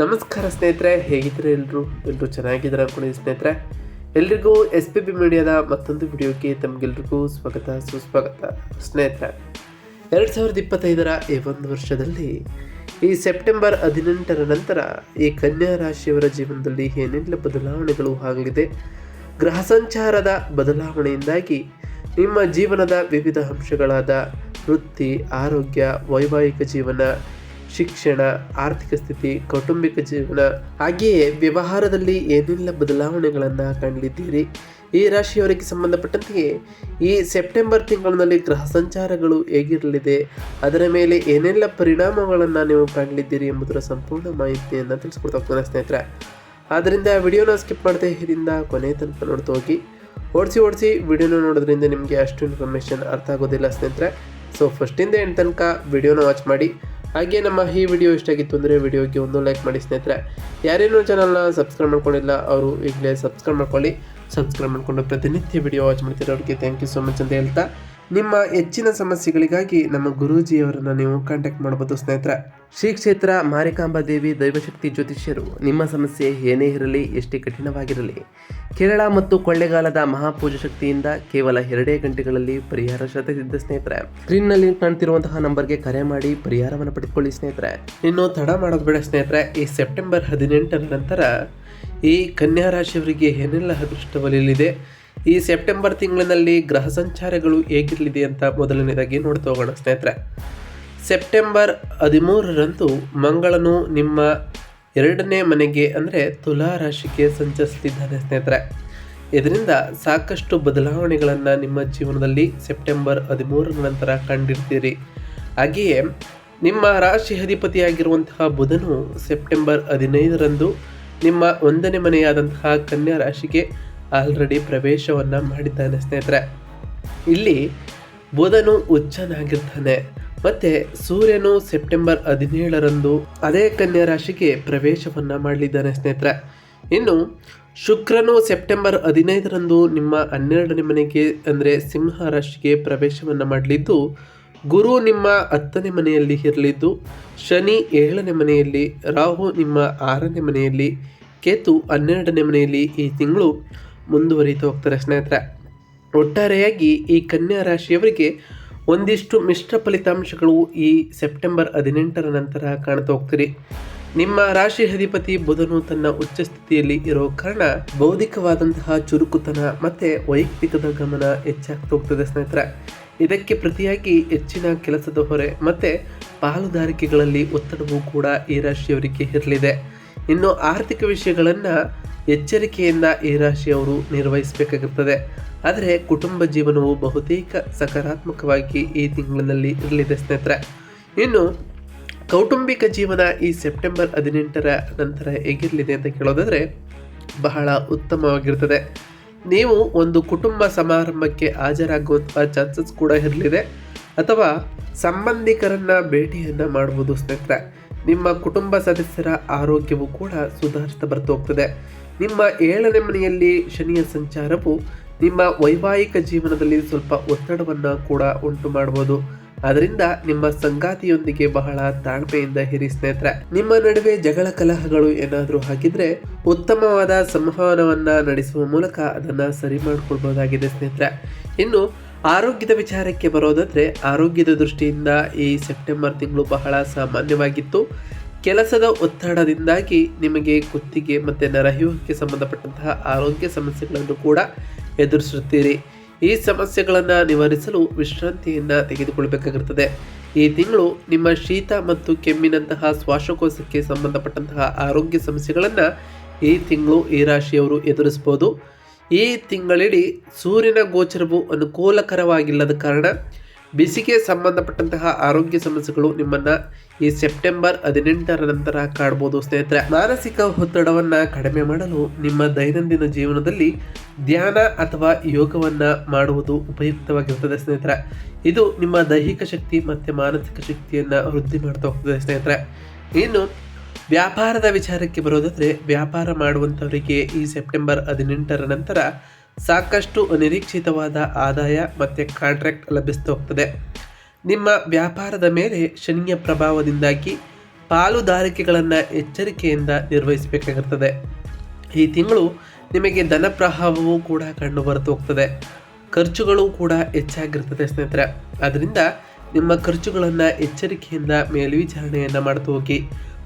ನಮಸ್ಕಾರ ಸ್ನೇಹಿತರೆ ಹೇಗಿದ್ರೆ ಎಲ್ಲರೂ? ಎಲ್ಲರೂ ಚೆನ್ನಾಗಿದ್ದಾರೆ ಅನ್ಕೊಂಡಿದ್ದೀನಿ ಸ್ನೇಹಿತರೆ, ಎಲ್ರಿಗೂ ಎಸ್ ಪಿ ಬಿ ಮೀಡಿಯಾದ ಮತ್ತೊಂದು ವಿಡಿಯೋಗೆ ತಮಗೆಲ್ರಿಗೂ ಸ್ವಾಗತ, ಸುಸ್ವಾಗತ. ಸ್ನೇಹಿತರೆ, ಎರಡು ಸಾವಿರದ ಇಪ್ಪತ್ತೈದರ ಈ ಒಂದು ವರ್ಷದಲ್ಲಿ ಈ ಸೆಪ್ಟೆಂಬರ್ ಹದಿನೆಂಟರ ನಂತರ ಈ ಕನ್ಯಾ ರಾಶಿಯವರ ಜೀವನದಲ್ಲಿ ಏನೆಲ್ಲ ಬದಲಾವಣೆಗಳು ಆಗಲಿದೆ, ಗ್ರಹ ಸಂಚಾರದ ಬದಲಾವಣೆಯಿಂದಾಗಿ ನಿಮ್ಮ ಜೀವನದ ವಿವಿಧ ಅಂಶಗಳಾದ ವೃತ್ತಿ, ಆರೋಗ್ಯ, ವೈವಾಹಿಕ ಜೀವನ ಶಿಕ್ಷಣ, ಆರ್ಥಿಕ ಸ್ಥಿತಿ, ಕೌಟುಂಬಿಕ ಜೀವನ, ಹಾಗೆಯೇ ವ್ಯವಹಾರದಲ್ಲಿ ಏನೆಲ್ಲ ಬದಲಾವಣೆಗಳನ್ನು ಕಾಣಲಿದ್ದೀರಿ ಈ ರಾಶಿಯವರಿಗೆ ಸಂಬಂಧಪಟ್ಟಂತೆ ಈ ಸೆಪ್ಟೆಂಬರ್ ತಿಂಗಳಿನಲ್ಲಿ ಗ್ರಹ ಸಂಚಾರಗಳು ಹೇಗಿರಲಿದೆ, ಅದರ ಮೇಲೆ ಏನೆಲ್ಲ ಪರಿಣಾಮಗಳನ್ನು ನೀವು ಕಾಣಲಿದ್ದೀರಿ ಎಂಬುದರ ಸಂಪೂರ್ಣ ಮಾಹಿತಿಯನ್ನು ತಿಳಿಸ್ಕೊಡ್ತಾ ಹೋಗ್ತಾನೆ ಸ್ನೇಹಿತರೆ. ಆದ್ದರಿಂದ ವಿಡಿಯೋನ ಸ್ಕಿಪ್ ಮಾಡದೆ ಇದರಿಂದ ಕೊನೆ ತನಕ ನೋಡ್ತಾ ಹೋಗಿ. ಓಡಿಸಿ ಓಡಿಸಿ ವಿಡಿಯೋನ ನೋಡೋದ್ರಿಂದ ನಿಮಗೆ ಅಷ್ಟು ಇನ್ಫಾರ್ಮೇಷನ್ ಅರ್ಥ ಆಗೋದಿಲ್ಲ ಸ್ನೇಹಿತರೆ. ಸೊ ಫಸ್ಟಿಂದ ಎಂಟು ತನಕ ವಿಡಿಯೋನ ವಾಚ್ ಮಾಡಿ. ಹಾಗೆ ನಮ್ಮ ಈ ವಿಡಿಯೋ ಇಷ್ಟ ಆಗಿತ್ತು ಅಂದರೆ ವಿಡಿಯೋಗೆ ಒಂದು ಲೈಕ್ ಮಾಡಿ ಸ್ನೇಹಿತರೆ. ಯಾರೇನೂ ಚಾನಲ್ನ ಸಬ್ಸ್ಕ್ರೈಬ್ ಮಾಡ್ಕೊಂಡಿಲ್ಲ, ಅವರು ಈಗಲೇ ಸಬ್ಸ್ಕ್ರೈಬ್ ಮಾಡ್ಕೊಳ್ಳಿ. ಸಬ್ಸ್ಕ್ರೈಬ್ ಮಾಡಿಕೊಂಡು ಪ್ರತಿನಿತ್ಯ ವಿಡಿಯೋ ವಾಚ್ ಮಾಡ್ತಿರೋರಿಗೆ ಥ್ಯಾಂಕ್ ಯು ಸೋ ಮಚ್ ಅಂತ ಹೇಳ್ತಾ ನಿಮ್ಮ ಹೆಚ್ಚಿನ ಸಮಸ್ಯೆಗಳಿಗಾಗಿ ನಮ್ಮ ಗುರೂಜಿಯವರನ್ನು ನೀವು ಕಾಂಟ್ಯಾಕ್ಟ್ ಮಾಡಬಹುದು ಸ್ನೇಹಿತರೆ. ಶ್ರೀ ಕ್ಷೇತ್ರ ಮಾರಿಕಾಂಬಾ ದೇವಿ ದೈವಶಕ್ತಿ ಜ್ಯೋತಿಷ್ಯರು, ನಿಮ್ಮ ಸಮಸ್ಯೆ ಏನೇ ಇರಲಿ, ಎಷ್ಟೇ ಕಠಿಣವಾಗಿರಲಿ, ಕೇರಳ ಮತ್ತು ಕೊಳ್ಳೆಗಾಲದ ಮಹಾಪೂಜಾ ಶಕ್ತಿಯಿಂದ ಕೇವಲ ಎರಡೇ ಗಂಟೆಗಳಲ್ಲಿ ಪರಿಹಾರ ಶತಸಿದ್ಧ ಸ್ನೇಹಿತರೆ. ಸ್ಕ್ರೀನ್ನಲ್ಲಿ ಕಾಣ್ತಿರುವಂತಹ ನಂಬರ್ಗೆ ಕರೆ ಮಾಡಿ ಪರಿಹಾರವನ್ನು ಪಡೆದುಕೊಳ್ಳಿ ಸ್ನೇಹಿತರೆ. ಇನ್ನು ತಡ ಮಾಡೋದು ಬೇಡ ಸ್ನೇಹಿತರೆ. ಈ ಸೆಪ್ಟೆಂಬರ್ ಹದಿನೆಂಟರ ನಂತರ ಈ ಕನ್ಯಾ ರಾಶಿಯವರಿಗೆ ಏನೆಲ್ಲ ಅದೃಷ್ಟ ಒಲಿಯಲಿದೆ? ಈ ಸೆಪ್ಟೆಂಬರ್ ತಿಂಗಳಿನಲ್ಲಿ ಗ್ರಹ ಸಂಚಾರಗಳು ಹೇಗಿರಲಿದೆ ಅಂತ ಮೊದಲನೇದಾಗಿ ನೋಡ್ತಾ ಹೋಗೋಣ, ಸ್ನೇಹಿತರೆ. ಸೆಪ್ಟೆಂಬರ್ ಹದಿಮೂರರಂದು ಮಂಗಳನು ನಿಮ್ಮ ಎರಡನೇ ಮನೆಗೆ, ಅಂದರೆ ತುಲಾ ರಾಶಿಗೆ ಸಂಚರಿಸ್ತಿದ್ದಾನೆ ಸ್ನೇಹಿತರೆ. ಇದರಿಂದ ಸಾಕಷ್ಟು ಬದಲಾವಣೆಗಳನ್ನು ನಿಮ್ಮ ಜೀವನದಲ್ಲಿ ಸೆಪ್ಟೆಂಬರ್ ಹದಿಮೂರರ ನಂತರ ಕಂಡಿರ್ತೀರಿ. ಹಾಗೆಯೇ ನಿಮ್ಮ ರಾಶಿ ಅಧಿಪತಿಯಾಗಿರುವಂತಹ ಬುಧನು ಸೆಪ್ಟೆಂಬರ್ ಹದಿನೈದರಂದು ನಿಮ್ಮ ಒಂದನೇ ಮನೆಯಾದಂತಹ ಕನ್ಯಾ ರಾಶಿಗೆ ಆಲ್ರೆಡಿ ಪ್ರವೇಶವನ್ನು ಮಾಡಿದ್ದಾನೆ ಸ್ನೇಹಿತರೆ. ಇಲ್ಲಿ ಬುಧನು ಉಚ್ಚನಾಗಿರ್ತಾನೆ. ಮತ್ತೆ ಸೂರ್ಯನು ಸೆಪ್ಟೆಂಬರ್ ಹದಿನೇಳರಂದು ಅದೇ ಕನ್ಯಾ ರಾಶಿಗೆ ಪ್ರವೇಶವನ್ನು ಮಾಡಲಿದ್ದಾನೆ ಸ್ನೇಹಿತರೆ. ಇನ್ನು ಶುಕ್ರನು ಸೆಪ್ಟೆಂಬರ್ ಹದಿನೈದರಂದು ನಿಮ್ಮ ಹನ್ನೆರಡನೇ ಮನೆಗೆ ಅಂದರೆ ಸಿಂಹ ರಾಶಿಗೆ ಪ್ರವೇಶವನ್ನು ಮಾಡಲಿದ್ದು, ಗುರು ನಿಮ್ಮ ಹತ್ತನೇ ಮನೆಯಲ್ಲಿ ಇರಲಿದ್ದು, ಶನಿ ಏಳನೇ ಮನೆಯಲ್ಲಿ, ರಾಹು ನಿಮ್ಮ ಆರನೇ ಮನೆಯಲ್ಲಿ, ಕೇತು ಹನ್ನೆರಡನೇ ಮನೆಯಲ್ಲಿ ಈ ತಿಂಗಳು ಮುಂದುವರಿತಾ ಹೋಗ್ತಾರೆ ಸ್ನೇಹಿತರೆ. ಒಟ್ಟಾರೆಯಾಗಿ ಈ ಕನ್ಯಾ ರಾಶಿಯವರಿಗೆ ಒಂದಿಷ್ಟು ಮಿಶ್ರ ಫಲಿತಾಂಶಗಳು ಈ ಸೆಪ್ಟೆಂಬರ್ ಹದಿನೆಂಟರ ನಂತರ ಕಾಣ್ತಾ ಹೋಗ್ತೀರಿ. ನಿಮ್ಮ ರಾಶಿ ಅಧಿಪತಿ ಬುಧನು ತನ್ನ ಉಚ್ಚ ಸ್ಥಿತಿಯಲ್ಲಿ ಇರೋ ಕಾರಣ ಬೌದ್ಧಿಕವಾದಂತಹ ಚುರುಕುತನ ಮತ್ತೆ ವೈಯಕ್ತಿಕದ ಗಮನ ಹೆಚ್ಚಾಗ್ತಾ ಹೋಗ್ತದೆ ಸ್ನೇಹಿತರೆ. ಇದಕ್ಕೆ ಪ್ರತಿಯಾಗಿ ಹೆಚ್ಚಿನ ಕೆಲಸದ ಹೊರೆ ಮತ್ತೆ ಪಾಲುದಾರಿಕೆಗಳಲ್ಲಿ ಒತ್ತಡವೂ ಕೂಡ ಈ ರಾಶಿಯವರಿಗೆ ಇರಲಿದೆ. ಇನ್ನು ಆರ್ಥಿಕ ವಿಷಯಗಳನ್ನು ಎಚ್ಚರಿಕೆಯಿಂದ ಈ ರಾಶಿಯವರು ನಿರ್ವಹಿಸಬೇಕಾಗಿರ್ತದೆ. ಆದರೆ ಕುಟುಂಬ ಜೀವನವು ಬಹುತೇಕ ಸಕಾರಾತ್ಮಕವಾಗಿ ಈ ತಿಂಗಳಿನಲ್ಲಿ ಇರಲಿದೆ ಸ್ನೇಹಿತರೆ. ಇನ್ನು ಕೌಟುಂಬಿಕ ಜೀವನ ಈ ಸೆಪ್ಟೆಂಬರ್ ಹದಿನೆಂಟರ ನಂತರ ಹೇಗಿರಲಿದೆ ಅಂತ ಕೇಳೋದಾದರೆ ಬಹಳ ಉತ್ತಮವಾಗಿರ್ತದೆ. ನೀವು ಒಂದು ಕುಟುಂಬ ಸಮಾರಂಭಕ್ಕೆ ಹಾಜರಾಗುವಂತಹ ಚಾನ್ಸಸ್ ಕೂಡ ಇರಲಿದೆ. ಅಥವಾ ಸಂಬಂಧಿಕರನ್ನ ಭೇಟಿಯನ್ನು ಮಾಡುವುದು ಸ್ನೇಹಿತರೆ. ನಿಮ್ಮ ಕುಟುಂಬ ಸದಸ್ಯರ ಆರೋಗ್ಯವು ಕೂಡ ಸುಧಾರಿಸ್ತಾ ಬರ್ತಾ ಹೋಗ್ತದೆ. ನಿಮ್ಮ ಏಳನೇ ಮನೆಯಲ್ಲಿ ಶನಿಯ ಸಂಚಾರವು ನಿಮ್ಮ ವೈವಾಹಿಕ ಜೀವನದಲ್ಲಿ ಸ್ವಲ್ಪ ಒತ್ತಡವನ್ನು ಕೂಡ ಉಂಟು ಮಾಡಬಹುದು ಅದರಿಂದ ನಿಮ್ಮ ಸಂಗಾತಿಯೊಂದಿಗೆ ಬಹಳ ತಾಳ್ಮೆಯಿಂದ ಹಿರಿ ಸ್ನೇಹಿತರೆ. ನಿಮ್ಮ ನಡುವೆ ಜಗಳ ಕಲಹಗಳು ಏನಾದರೂ ಹಾಕಿದ್ರೆ ಉತ್ತಮವಾದ ಸಂವಹನವನ್ನ ನಡೆಸುವ ಮೂಲಕ ಅದನ್ನ ಸರಿ ಮಾಡಿಕೊಳ್ಬಹುದಾಗಿದೆ ಸ್ನೇಹಿತರೆ. ಇನ್ನು ಆರೋಗ್ಯದ ವಿಚಾರಕ್ಕೆ ಬರೋದಾದ್ರೆ ಆರೋಗ್ಯದ ದೃಷ್ಟಿಯಿಂದ ಈ ಸೆಪ್ಟೆಂಬರ್ ತಿಂಗಳು ಬಹಳ ಸಾಮಾನ್ಯವಾಗಿತ್ತು. ಕೆಲಸದ ಒತ್ತಡದಿಂದಾಗಿ ನಿಮಗೆ ಕುತ್ತಿಗೆ ಮತ್ತು ನರಹ್ಯೂಹಕ್ಕೆ ಸಂಬಂಧಪಟ್ಟಂತಹ ಆರೋಗ್ಯ ಸಮಸ್ಯೆಗಳನ್ನು ಕೂಡ ಎದುರಿಸುತ್ತೀರಿ. ಈ ಸಮಸ್ಯೆಗಳನ್ನು ನಿವಾರಿಸಲು ವಿಶ್ರಾಂತಿಯನ್ನು ತೆಗೆದುಕೊಳ್ಳಬೇಕಾಗಿರುತ್ತದೆ ಈ ತಿಂಗಳು ನಿಮ್ಮ ಶೀತ ಮತ್ತು ಕೆಮ್ಮಿನಂತಹ ಶ್ವಾಸಕೋಶಕ್ಕೆ ಸಂಬಂಧಪಟ್ಟಂತಹ ಆರೋಗ್ಯ ಸಮಸ್ಯೆಗಳನ್ನು ಈ ತಿಂಗಳು ಈ ರಾಶಿಯವರು ಎದುರಿಸ್ಬೋದು. ಈ ತಿಂಗಳಿಡೀ ಸೂರ್ಯನ ಗೋಚರವು ಅನುಕೂಲಕರವಾಗಿಲ್ಲದ ಕಾರಣ ಬಿಸಿಗೆ ಸಂಬಂಧಪಟ್ಟಂತಹ ಆರೋಗ್ಯ ಸಮಸ್ಯೆಗಳು ನಿಮ್ಮನ್ನ ಈ ಸೆಪ್ಟೆಂಬರ್ ಹದಿನೆಂಟರ ನಂತರ ಕಾಡ್ಬೋದು ಸ್ನೇಹಿತರೆ. ಮಾನಸಿಕ ಒತ್ತಡವನ್ನ ಕಡಿಮೆ ಮಾಡಲು ನಿಮ್ಮ ದೈನಂದಿನ ಜೀವನದಲ್ಲಿ ಧ್ಯಾನ ಅಥವಾ ಯೋಗವನ್ನ ಮಾಡುವುದು ಉಪಯುಕ್ತವಾಗಿರುತ್ತದೆ ಸ್ನೇಹಿತರೆ. ಇದು ನಿಮ್ಮ ದೈಹಿಕ ಶಕ್ತಿ ಮತ್ತು ಮಾನಸಿಕ ಶಕ್ತಿಯನ್ನ ವೃದ್ಧಿ ಮಾಡ್ತಾ ಹೋಗ್ತದೆ ಸ್ನೇಹಿತರೆ. ಇನ್ನು ವ್ಯಾಪಾರದ ವಿಚಾರಕ್ಕೆ ಬರೋದಾದರೆ ವ್ಯಾಪಾರ ಮಾಡುವಂಥವರಿಗೆ ಈ ಸೆಪ್ಟೆಂಬರ್ ಹದಿನೆಂಟರ ನಂತರ ಸಾಕಷ್ಟು ಅನಿರೀಕ್ಷಿತವಾದ ಆದಾಯ ಮತ್ತು ಕಾಂಟ್ರಾಕ್ಟ್ ಲಭಿಸ್ತಾ ಹೋಗ್ತದೆ. ನಿಮ್ಮ ವ್ಯಾಪಾರದ ಮೇಲೆ ಶನಿಯ ಪ್ರಭಾವದಿಂದಾಗಿ ಪಾಲುದಾರಿಕೆಗಳನ್ನು ಎಚ್ಚರಿಕೆಯಿಂದ ನಿರ್ವಹಿಸಬೇಕಾಗಿರ್ತದೆ. ಈ ತಿಂಗಳು ನಿಮಗೆ ಧನ ಪ್ರವಾಹವೂ ಕೂಡ ಕಂಡು ಬರುತ್ತಾ ಹೋಗ್ತದೆ. ಖರ್ಚುಗಳು ಕೂಡ ಹೆಚ್ಚಾಗಿರ್ತದೆ ಸ್ನೇಹಿತರೆ. ಅದರಿಂದ ನಿಮ್ಮ ಖರ್ಚುಗಳನ್ನು ಎಚ್ಚರಿಕೆಯಿಂದ ಮೇಲ್ವಿಚಾರಣೆಯನ್ನು ಮಾಡ್ತಾ ಹೋಗಿ.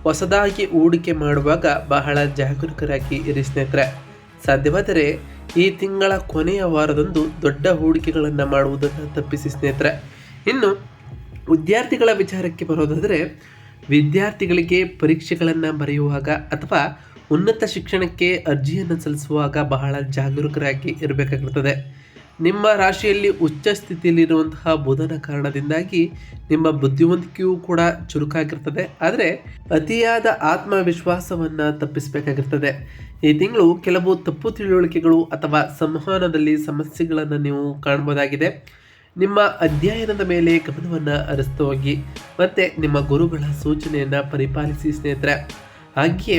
ಹೊಸದಾಗಿ ಹೂಡಿಕೆ ಮಾಡುವಾಗ ಬಹಳ ಜಾಗರೂಕರಾಗಿ ಇರಿ ಸ್ನೇಹಿತರೆ. ಸಾಧ್ಯವಾದರೆ ಈ ತಿಂಗಳ ಕೊನೆಯ ವಾರದಂದು ದೊಡ್ಡ ಹೂಡಿಕೆಗಳನ್ನು ಮಾಡುವುದನ್ನು ತಪ್ಪಿಸಿ ಸ್ನೇಹಿತರೆ. ಇನ್ನು ವಿದ್ಯಾರ್ಥಿಗಳ ವಿಚಾರಕ್ಕೆ ಬರೋದಾದರೆ, ವಿದ್ಯಾರ್ಥಿಗಳಿಗೆ ಪರೀಕ್ಷೆಗಳನ್ನು ಬರೆಯುವಾಗ ಅಥವಾ ಉನ್ನತ ಶಿಕ್ಷಣಕ್ಕೆ ಅರ್ಜಿಯನ್ನು ಸಲ್ಲಿಸುವಾಗ ಬಹಳ ಜಾಗರೂಕರಾಗಿ ಇರಬೇಕಾಗಿರ್ತದೆ. ನಿಮ್ಮ ರಾಶಿಯಲ್ಲಿ ಉಚ್ಚ ಸ್ಥಿತಿಯಲ್ಲಿರುವಂತಹ ಬುಧನ ಕಾರಣದಿಂದಾಗಿ ನಿಮ್ಮ ಬುದ್ಧಿವಂತಿಕೆಯೂ ಕೂಡ ಚುರುಕಾಗಿರ್ತದೆ. ಆದರೆ, ಅತಿಯಾದ ಆತ್ಮವಿಶ್ವಾಸವನ್ನು ತಪ್ಪಿಸಬೇಕಾಗಿರ್ತದೆ. ಈ ತಿಂಗಳು ಕೆಲವು ತಪ್ಪು ತಿಳುವಳಿಕೆಗಳು ಅಥವಾ ಸಂವಹನದಲ್ಲಿ ಸಮಸ್ಯೆಗಳನ್ನು ನೀವು ಕಾಣಬಹುದಾಗಿದೆ ನಿಮ್ಮ ಅಧ್ಯಯನದ ಮೇಲೆ ಗಮನವನ್ನು ಹರಿಸ್ತಾ ಹೋಗಿ ಮತ್ತು ನಿಮ್ಮ ಗುರುಗಳ ಸೂಚನೆಯನ್ನು ಪರಿಪಾಲಿಸಿ ಸ್ನೇಹಿತರೆ. ಹಾಗೆಯೇ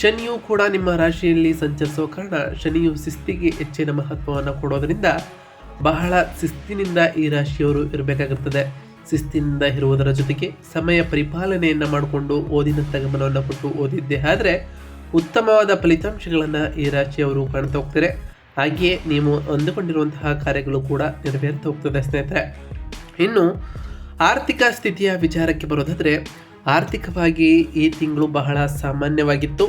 ಶನಿಯು ಕೂಡ ನಿಮ್ಮ ರಾಶಿಯಲ್ಲಿ ಸಂಚರಿಸುವ ಕಾರಣ ಶನಿಯು ಶಿಸ್ತಿಗೆ ಹೆಚ್ಚಿನ ಮಹತ್ವವನ್ನು ಕೊಡೋದರಿಂದ ಬಹಳ ಶಿಸ್ತಿನಿಂದ ಈ ರಾಶಿಯವರು ಇರಬೇಕಾಗುತ್ತದೆ. ಶಿಸ್ತಿನಿಂದ ಇರುವುದರ ಜೊತೆಗೆ ಸಮಯ ಪರಿಪಾಲನೆಯನ್ನು ಮಾಡಿಕೊಂಡು ಓದಿನತ್ತ ಗಮನವನ್ನು ಕೊಟ್ಟು ಓದಿದ್ದೆ ಆದರೆ ಉತ್ತಮವಾದ ಫಲಿತಾಂಶಗಳನ್ನು ಈ ರಾಶಿಯವರು ಕಾಣ್ತಾ ಹೋಗ್ತಾರೆ. ಹಾಗೆಯೇ ನೀವು ಅಂದುಕೊಂಡಿರುವಂತಹ ಕಾರ್ಯಗಳು ಕೂಡ ನೆರವೇರ್ತಾ ಹೋಗ್ತದೆ ಸ್ನೇಹಿತರೆ. ಇನ್ನು ಆರ್ಥಿಕ ಸ್ಥಿತಿಯ ವಿಚಾರಕ್ಕೆ ಬರೋದಾದರೆ, ಆರ್ಥಿಕವಾಗಿ ಈ ತಿಂಗಳು ಬಹಳ ಸಾಮಾನ್ಯವಾಗಿತ್ತು.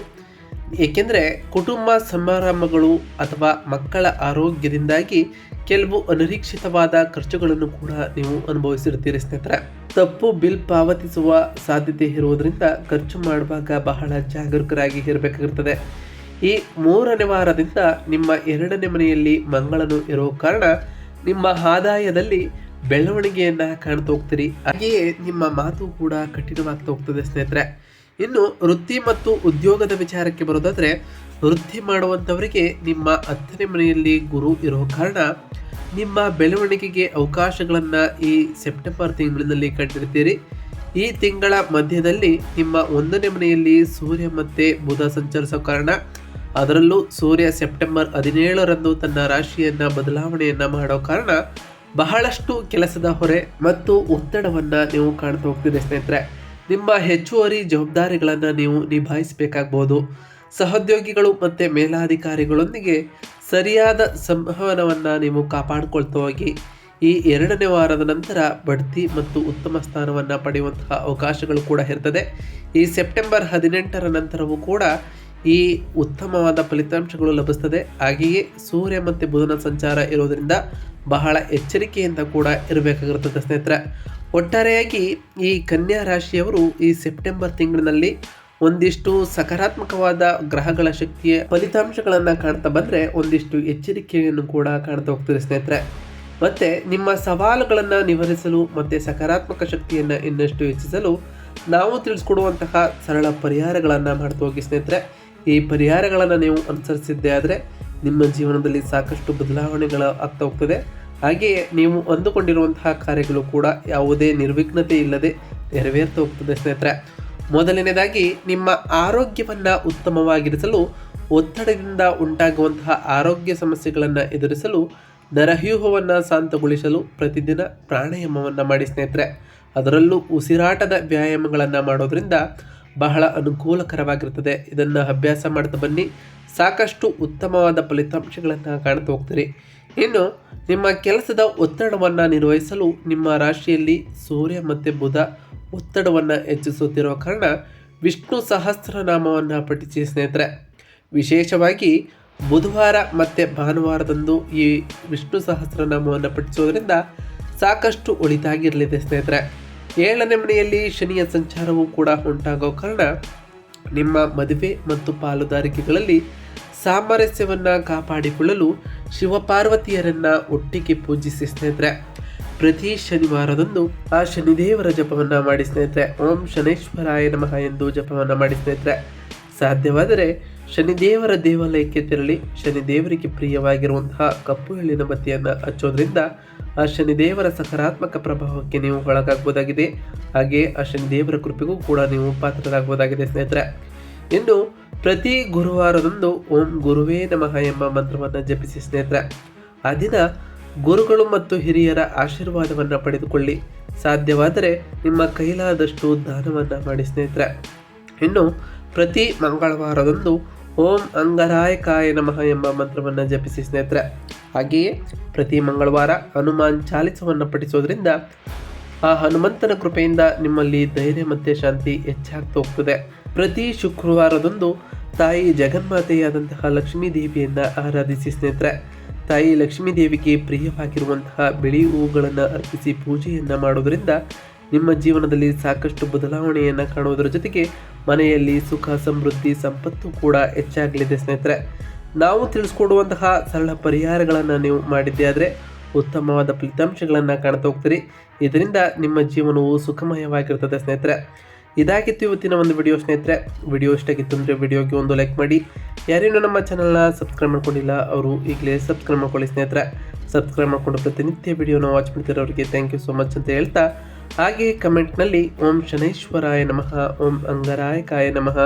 ಏಕೆಂದರೆ ಕುಟುಂಬ ಸಮಾರಂಭಗಳು ಅಥವಾ ಮಕ್ಕಳ ಆರೋಗ್ಯದಿಂದಾಗಿ ಕೆಲವು ಅನಿರೀಕ್ಷಿತವಾದ ಖರ್ಚುಗಳನ್ನು ಕೂಡ ನೀವು ಅನುಭವಿಸಿರುತ್ತೀರಿ ಸ್ನೇಹಿತರೆ. ತಪ್ಪು ಬಿಲ್ ಪಾವತಿಸುವ ಸಾಧ್ಯತೆ ಇರುವುದರಿಂದ ಖರ್ಚು ಮಾಡುವಾಗ ಬಹಳ ಜಾಗರೂಕರಾಗಿ ಇರಬೇಕಾಗಿರ್ತದೆ. ಈ ಮೂರನೇ ವಾರದಿಂದ ನಿಮ್ಮ ಎರಡನೇ ಮನೆಯಲ್ಲಿ ಮಂಗಳನು ಇರೋ ಕಾರಣ ನಿಮ್ಮ ಆದಾಯದಲ್ಲಿ ಬೆಳವಣಿಗೆಯನ್ನ ಕಾಣ್ತಾ ಹೋಗ್ತೀರಿ. ಹಾಗೆಯೇ ನಿಮ್ಮ ಮಾತು ಕೂಡ ಕಠಿಣವಾಗ್ತಾ ಹೋಗ್ತದೆ ಸ್ನೇಹಿತರೆ. ಇನ್ನು ವೃತ್ತಿ ಮತ್ತು ಉದ್ಯೋಗದ ವಿಚಾರಕ್ಕೆ ಬರೋದಾದ್ರೆ, ವೃತ್ತಿ ಮಾಡುವಂಥವರಿಗೆ ನಿಮ್ಮ ಹತ್ತನೇ ಮನೆಯಲ್ಲಿ ಗುರು ಇರೋ ಕಾರಣ ನಿಮ್ಮ ಬೆಳವಣಿಗೆಗೆ ಅವಕಾಶಗಳನ್ನು ಈ ಸೆಪ್ಟೆಂಬರ್ ತಿಂಗಳಿನಲ್ಲಿ ಕಂಡಿರ್ತೀರಿ. ಈ ತಿಂಗಳ ಮಧ್ಯದಲ್ಲಿ ನಿಮ್ಮ ಒಂದನೇ ಮನೆಯಲ್ಲಿ ಸೂರ್ಯ ಮತ್ತೆ ಬುಧ ಸಂಚರಿಸೋ ಕಾರಣ ಅದರಲ್ಲೂ ಸೂರ್ಯ ಸೆಪ್ಟೆಂಬರ್ ಹದಿನೇಳರಂದು ತನ್ನ ರಾಶಿಯನ್ನು ಬದಲಾವಣೆಯನ್ನ ಮಾಡೋ ಕಾರಣ ಬಹಳಷ್ಟು ಕೆಲಸದ ಹೊರೆ ಮತ್ತು ಒತ್ತಡವನ್ನ ನೀವು ಕಾಣ್ತಾ ಹೋಗ್ತಿದೆ ಸ್ನೇಹಿತರೆ. ನಿಮ್ಮ ಹೆಚ್ಚುವರಿ ಜವಾಬ್ದಾರಿಗಳನ್ನು ನೀವು ನಿಭಾಯಿಸಬೇಕಾಗ್ಬೋದು. ಸಹೋದ್ಯೋಗಿಗಳು ಮತ್ತು ಮೇಲಾಧಿಕಾರಿಗಳೊಂದಿಗೆ ಸರಿಯಾದ ಸಂವಹನವನ್ನು ನೀವು ಕಾಪಾಡಿಕೊಳ್ತಾ ಹೋಗಿ, ಈ ಎರಡನೇ ವಾರದ ನಂತರ ಬಡ್ತಿ ಮತ್ತು ಉತ್ತಮ ಸ್ಥಾನವನ್ನು ಪಡೆಯುವಂತಹ ಅವಕಾಶಗಳು ಕೂಡ ಇರ್ತದೆ. ಈ ಸೆಪ್ಟೆಂಬರ್ ಹದಿನೆಂಟರ ನಂತರವೂ ಕೂಡ ಈ ಉತ್ತಮವಾದ ಫಲಿತಾಂಶಗಳು ಲಭಿಸ್ತದೆ. ಹಾಗೆಯೇ ಸೂರ್ಯ ಮತ್ತು ಬುಧನ ಸಂಚಾರ ಇರೋದರಿಂದ ಬಹಳ ಎಚ್ಚರಿಕೆಯಿಂದ ಕೂಡ ಇರಬೇಕಾಗಿರ್ತದೆ ಸ್ನೇಹಿತರೆ. ಒಟ್ಟಾರೆಯಾಗಿ ಈ ಕನ್ಯಾ ರಾಶಿಯವರು ಈ ಸೆಪ್ಟೆಂಬರ್ ತಿಂಗಳಿನಲ್ಲಿ ಒಂದಿಷ್ಟು ಸಕಾರಾತ್ಮಕವಾದ ಗ್ರಹಗಳ ಶಕ್ತಿಯ ಫಲಿತಾಂಶಗಳನ್ನು ಕಾಣ್ತಾ ಬಂದರೆ ಒಂದಿಷ್ಟು ಎಚ್ಚರಿಕೆಯನ್ನು ಕೂಡ ಕಾಣ್ತಾ ಹೋಗ್ತದೆ ಸ್ನೇಹಿತರೆ. ಮತ್ತು ನಿಮ್ಮ ಸವಾಲುಗಳನ್ನು ನಿವಾರಿಸಲು ಮತ್ತು ಸಕಾರಾತ್ಮಕ ಶಕ್ತಿಯನ್ನು ಇನ್ನಷ್ಟು ಹೆಚ್ಚಿಸಲು ನಾವು ತಿಳಿಸ್ಕೊಡುವಂತಹ ಸರಳ ಪರಿಹಾರಗಳನ್ನು ಮಾಡ್ತಾ ಹೋಗಿ ಸ್ನೇಹಿತರೆ. ಈ ಪರಿಹಾರಗಳನ್ನು ನೀವು ಅನುಸರಿಸಿದ್ದೇ ಆದರೆ ನಿಮ್ಮ ಜೀವನದಲ್ಲಿ ಸಾಕಷ್ಟು ಬದಲಾವಣೆಗಳು ಆಗ್ತಾ ಹೋಗ್ತದೆ. ಹಾಗೆಯೇ ನೀವು ಅಂದುಕೊಂಡಿರುವಂತಹ ಕಾರ್ಯಗಳು ಕೂಡ ಯಾವುದೇ ನಿರ್ವಿಘ್ನತೆ ಇಲ್ಲದೆ ನೆರವೇರ್ತಾ ಹೋಗ್ತದೆ ಸ್ನೇಹಿತರೆ. ಮೊದಲನೇದಾಗಿ ನಿಮ್ಮ ಆರೋಗ್ಯವನ್ನು ಉತ್ತಮವಾಗಿರಿಸಲು, ಒತ್ತಡದಿಂದ ಉಂಟಾಗುವಂತಹ ಆರೋಗ್ಯ ಸಮಸ್ಯೆಗಳನ್ನು ಎದುರಿಸಲು, ನರವ್ಯೂಹವನ್ನು ಶಾಂತಗೊಳಿಸಲು ಪ್ರತಿದಿನ ಪ್ರಾಣಾಯಾಮವನ್ನು ಮಾಡಿ ಸ್ನೇಹಿತರೆ. ಅದರಲ್ಲೂ ಉಸಿರಾಟದ ವ್ಯಾಯಾಮಗಳನ್ನು ಮಾಡೋದ್ರಿಂದ ಬಹಳ ಅನುಕೂಲಕರವಾಗಿರ್ತದೆ ಇದನ್ನು ಅಭ್ಯಾಸ ಮಾಡ್ತಾ ಬನ್ನಿ. ಸಾಕಷ್ಟು ಉತ್ತಮವಾದ ಫಲಿತಾಂಶಗಳನ್ನು ಕಾಣ್ತಾ ಹೋಗ್ತೀರಿ. ಇನ್ನು, ನಿಮ್ಮ ಕೆಲಸದ ಒತ್ತಡವನ್ನು ನಿರ್ವಹಿಸಲು ನಿಮ್ಮ ರಾಶಿಯಲ್ಲಿ ಸೂರ್ಯ ಮತ್ತು ಬುಧ ಒತ್ತಡವನ್ನು ಹೆಚ್ಚಿಸುತ್ತಿರುವ ಕಾರಣ ವಿಷ್ಣು ಸಹಸ್ರನಾಮವನ್ನು ಪಠಿಸಿ ಸ್ನೇಹಿತರೆ. ವಿಶೇಷವಾಗಿ ಬುಧವಾರ ಮತ್ತು ಭಾನುವಾರದಂದು ಈ ವಿಷ್ಣು ಸಹಸ್ರನಾಮವನ್ನು ಪಠಿಸೋದ್ರಿಂದ ಸಾಕಷ್ಟು ಒಳಿತಾಗಿರಲಿದೆ ಸ್ನೇಹಿತರೆ. ಏಳನೇ ಮನೆಯಲ್ಲಿ ಶನಿಯ ಸಂಚಾರವೂ ಕೂಡ ಉಂಟಾಗೋ ಕಾರಣ ನಿಮ್ಮ ಮದುವೆ ಮತ್ತು ಪಾಲುದಾರಿಕೆಗಳಲ್ಲಿ ಸಾಮರಸ್ಯವನ್ನು ಕಾಪಾಡಿಕೊಳ್ಳಲು ಶಿವಪಾರ್ವತಿಯರನ್ನು ಒಟ್ಟಿಗೆ ಪೂಜಿಸಿ ಸ್ನೇಹಿತರೆ. ಪ್ರತಿ ಶನಿವಾರದಂದು ಆ ಶನಿದೇವರ ಜಪವನ್ನು ಮಾಡಿ ಸ್ನೇಹಿತರೆ. ಓಂ ಶನೇಶ್ವರಾಯ ನಮಃ ಎಂದು ಜಪವನ್ನು ಮಾಡಿ ಸ್ನೇಹಿತರೆ. ಸಾಧ್ಯವಾದರೆ ಶನಿದೇವರ ದೇವಾಲಯಕ್ಕೆ ತೆರಳಿ ಶನಿದೇವರಿಗೆ ಪ್ರಿಯವಾಗಿರುವಂತಹ ಕಪ್ಪು ಎಳ್ಳಿನ ಬತ್ತಿಯನ್ನು ಹಚ್ಚೋದ್ರಿಂದ ಆ ಶನಿದೇವರ ಸಕಾರಾತ್ಮಕ ಪ್ರಭಾವಕ್ಕೆ ನೀವು ಒಳಗಾಗಬಹುದಾಗಿದೆ. ಹಾಗೆ ಆ ಶನಿದೇವರ ಕೃಪೆಗೂ ಕೂಡ ನೀವು ಪಾತ್ರರಾಗಬಹುದಾಗಿದೆ ಸ್ನೇಹಿತರೆ. ಇನ್ನು ಪ್ರತಿ ಗುರುವಾರದಂದು ಓಂ ಗುರುವೇ ನಮಃ ಎಂಬ ಮಂತ್ರವನ್ನು ಜಪಿಸಿ ಸ್ನೇಹಿತರೆ. ಆ ದಿನ ಗುರುಗಳು ಮತ್ತು ಹಿರಿಯರ ಆಶೀರ್ವಾದವನ್ನು ಪಡೆದುಕೊಳ್ಳಿ. ಸಾಧ್ಯವಾದರೆ ನಿಮ್ಮ ಕೈಲಾದಷ್ಟು ದಾನವನ್ನು ಮಾಡಿ ಸ್ನೇಹಿತರೆ. ಇನ್ನು ಪ್ರತಿ ಮಂಗಳವಾರದಂದು ಓಂ ಅಂಗರಾಯಕಾಯ ನಮಃ ಎಂಬ ಮಂತ್ರವನ್ನು ಜಪಿಸಿ ಸ್ನೇಹಿತರೆ. ಹಾಗೆಯೇ ಪ್ರತಿ ಮಂಗಳವಾರ ಹನುಮಾನ್ ಚಾಲಿಸವನ್ನು ಪಠಿಸೋದ್ರಿಂದ ಆ ಹನುಮಂತನ ಕೃಪೆಯಿಂದ ನಿಮ್ಮಲ್ಲಿ ಧೈರ್ಯ ಮತ್ತು ಶಾಂತಿ ಹೆಚ್ಚಾಗ್ತಾ ಹೋಗ್ತದೆ. ಪ್ರತಿ ಶುಕ್ರವಾರದಂದು ತಾಯಿ ಜಗನ್ಮಾತೆಯಾದಂತಹ ಲಕ್ಷ್ಮೀ ದೇವಿಯನ್ನು ಆರಾಧಿಸಿ ಸ್ನೇಹಿತರೆ. ತಾಯಿ ಲಕ್ಷ್ಮೀ ದೇವಿಗೆ ಪ್ರಿಯವಾಗಿರುವಂತಹ ಬಿಳಿ ಹೂಗಳನ್ನು ಅರ್ಪಿಸಿ ಪೂಜೆಯನ್ನು ಮಾಡೋದರಿಂದ ನಿಮ್ಮ ಜೀವನದಲ್ಲಿ ಸಾಕಷ್ಟು ಬದಲಾವಣೆಯನ್ನು ಕಾಣುವುದರ ಜೊತೆಗೆ ಮನೆಯಲ್ಲಿ ಸುಖ, ಸಮೃದ್ಧಿ, ಸಂಪತ್ತು ಕೂಡ ಹೆಚ್ಚಾಗಲಿದೆ ಸ್ನೇಹಿತರೆ. ನಾವು ತಿಳಿಸ್ಕೊಡುವಂತಹ ಸರಳ ಪರಿಹಾರಗಳನ್ನು ನೀವು ಮಾಡಿದ್ದೇ ಆದರೆ ಉತ್ತಮವಾದ ಫಲಿತಾಂಶಗಳನ್ನು ಕಾಣ್ತಾ ಹೋಗ್ತೀರಿ. ಇದರಿಂದ ನಿಮ್ಮ ಜೀವನವು ಸುಖಮಯವಾಗಿರ್ತದೆ ಸ್ನೇಹಿತರೆ. ಇದಾಗಿತ್ತು ಇವತ್ತಿನ ಒಂದು ವಿಡಿಯೋ ಸ್ನೇಹಿತರೆ. ವಿಡಿಯೋ ಇಷ್ಟಾಗಿತ್ತು ಅಂದರೆ ವಿಡಿಯೋಗೆ ಒಂದು ಲೈಕ್ ಮಾಡಿ. ಯಾರೇನೂ ನಮ್ಮ ಚಾನಲ್ನ ಸಬ್ಸ್ಕ್ರೈಬ್ ಮಾಡ್ಕೊಂಡಿಲ್ಲ, ಅವರು ಈಗಲೇ ಸಬ್ಸ್ಕ್ರೈಬ್ ಮಾಡ್ಕೊಳ್ಳಿ ಸ್ನೇಹಿತರೆ. ಸಬ್ಸ್ಕ್ರೈಬ್ ಮಾಡಿಕೊಂಡು ಪ್ರತಿನಿತ್ಯ ವಿಡಿಯೋನ ವಾಚ್ ಮಾಡ್ತಿರೋರಿಗೆ ಥ್ಯಾಂಕ್ ಯು ಸೊ ಮಚ್ ಅಂತ ಹೇಳ್ತಾ ಹಾಗೆ ಕಮೆಂಟ್ನಲ್ಲಿ ಓಂ ಶನೈಶ್ವರಾಯ ನಮಃ, ಓಂ ಅಂಗರಾಯಕಾಯ ನಮಃ,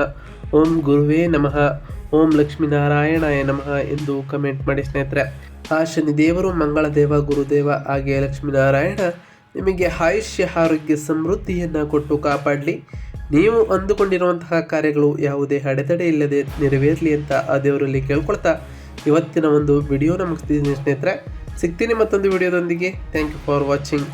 ಓಂ ಗುರುವೇ ನಮಃ, ಓಂ ಲಕ್ಷ್ಮೀನಾರಾಯಣಾಯ ನಮಃ ಎಂದು ಕಮೆಂಟ್ ಮಾಡಿ ಸ್ನೇಹಿತರೆ. ಆ ಶನಿದೇವರು ಮಂಗಳದೇವ, ಗುರುದೇವ ಹಾಗೆ ಲಕ್ಷ್ಮೀನಾರಾಯಣ ನಿಮಗೆ ಆಯುಷ್ಯ, ಆರೋಗ್ಯ, ಸಮೃದ್ಧಿಯನ್ನು ಕೊಟ್ಟು ಕಾಪಾಡಲಿ. ನೀವು ಅಂದುಕೊಂಡಿರುವಂತಹ ಕಾರ್ಯಗಳು ಯಾವುದೇ ಅಡೆತಡೆ ಇಲ್ಲದೆ ನೆರವೇರಲಿ ಅಂತ ಆ ದೇವರಲ್ಲಿ ಕೇಳ್ಕೊಳ್ತಾ ಇವತ್ತಿನ ಒಂದು ವಿಡಿಯೋನ ಮುಗಿಸ್ತಿದ್ದೀನಿ ಸ್ನೇಹಿತರೆ. ಸಿಗ್ತೀನಿ ಮತ್ತೊಂದು ವಿಡಿಯೋದೊಂದಿಗೆ. Thank you for watching